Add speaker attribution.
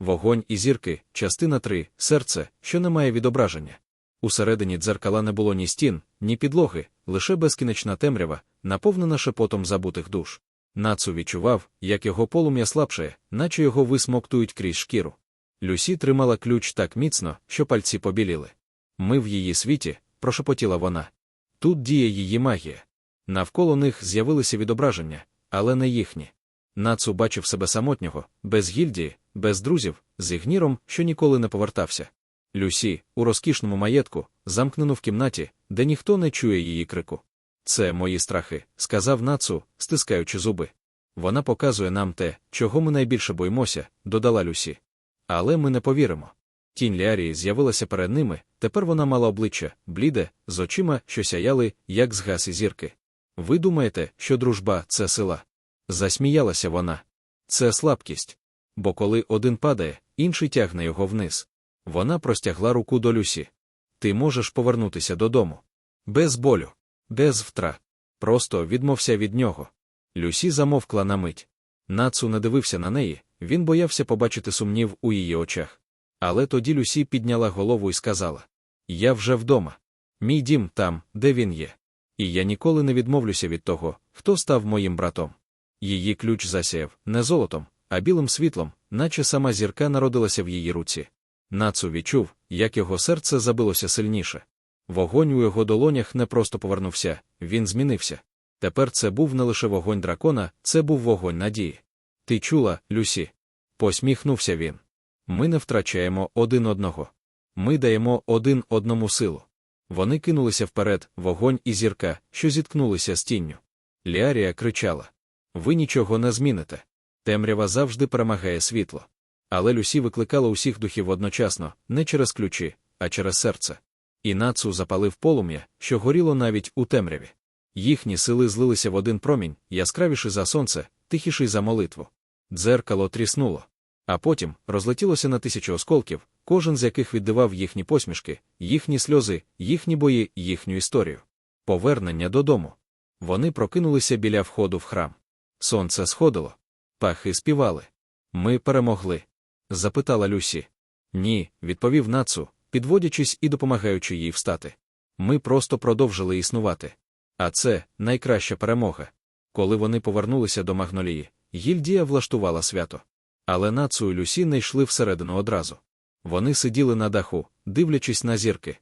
Speaker 1: Вогонь і зірки, частина 3, серце, що не має відображення. Усередині дзеркала не було ні стін, ні підлоги, лише безкінечна темрява, наповнена шепотом забутих душ. Нацу відчував, як його полум'я слабшає, наче його висмоктують крізь шкіру. Люсі тримала ключ так міцно, що пальці побіліли. Ми в її світі, прошепотіла вона. Тут діє її магія. Навколо них з'явилися відображення, але не їхні. Нацу бачив себе самотнього, без гільдії, без друзів, з ігніром, що ніколи не повертався. Люсі, у розкішному маєтку, замкнено в кімнаті, де ніхто не чує її крику. Це мої страхи, сказав Нацу, стискаючи зуби. Вона показує нам те, чого ми найбільше боїмося, додала Люсі. Але ми не повіримо. Тінь Ліарії з'явилася перед ними, тепер вона мала обличчя, бліде, з очима, що сяяли, як згаси зірки. Ви думаєте, що дружба це сила? Засміялася вона. Це слабкість. Бо коли один падає, інший тягне його вниз. Вона простягла руку до Люсі. Ти можеш повернутися додому. Без болю, без втрат. Просто відмовся від нього. Люсі замовкла на мить. Нацу не дивився на неї, він боявся побачити сумнів у її очах. Але тоді Люсі підняла голову і сказала: Я вже вдома. Мій дім там, де він є. І я ніколи не відмовлюся від того, хто став моїм братом. Її ключ засяяв не золотом, а білим світлом, наче сама зірка народилася в її руці. Нацу відчув, як його серце забилося сильніше. Вогонь у його долонях не просто повернувся, він змінився. Тепер це був не лише вогонь дракона, це був вогонь надії. Ти чула, Люсі? Посміхнувся він. Ми не втрачаємо один одного. Ми даємо один одному силу. Вони кинулися вперед, вогонь і зірка, що зіткнулися з тінню. Ліарія кричала: Ви нічого не зміните. Темрява завжди перемагає світло. Але Люсі викликала усіх духів одночасно, не через ключі, а через серце. І нацу запалив полум'я, що горіло навіть у темряві. Їхні сили злилися в один промінь, яскравіший за сонце, тихіший за молитву. Дзеркало тріснуло. А потім розлетілося на тисячі осколків, кожен з яких віддавав їхні посмішки, їхні сльози, їхні бої, їхню історію. Повернення додому. Вони прокинулися біля входу в храм. Сонце сходило. Пахи співали. Ми перемогли. запитала Люсі. Ні, відповів нацу, підводячись і допомагаючи їй встати. Ми просто продовжили існувати. А це найкраща перемога. Коли вони повернулися до Магнолії, гільдія влаштувала свято. Але нацу і Люсі не йшли всередину одразу. Вони сиділи на даху, дивлячись на зірки.